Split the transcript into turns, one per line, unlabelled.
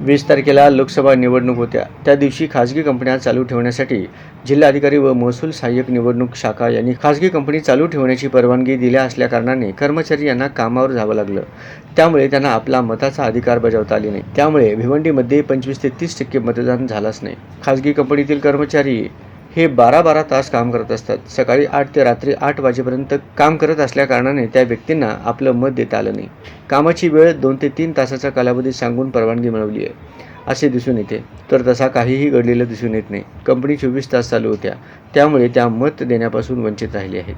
वीस तारखेला लोकसभा निवडणूक होत्या. त्या दिवशी खाजगी कंपन्या चालू ठेवण्यासाठी जिल्हाधिकारी व महसूल सहाय्यक निवडणूक शाखा यांनी खाजगी कंपनी चालू ठेवण्याची परवानगी दिल्या असल्याकारणाने कर्मचारी यांना कामावर जावं लागलं. त्यामुळे त्यांना आपला मताचा अधिकार बजावता आले नाही. त्यामुळे भिवंडीमध्ये पंचवीस ते तीस टक्के मतदान झालंच नाही. खाजगी कंपनीतील कर्मचारी हे बारा बारा तास काम करत असतात. सकाळी आठ ते रात्री आठ वाजेपर्यंत काम करत असल्याकारणाने त्या व्यक्तींना आपलं मत देता आलं नाही. कामाची वेळ दोन ते तीन तासाचा कालावधी सांगून परवानगी मिळवली आहे असे दिसून येते. तर तसा काहीही घडलेलं दिसून येत नाही. कंपनी चोवीस तास चालू होत्या. त्यामुळे त्या मत देण्यापासून वंचित राहिले आहेत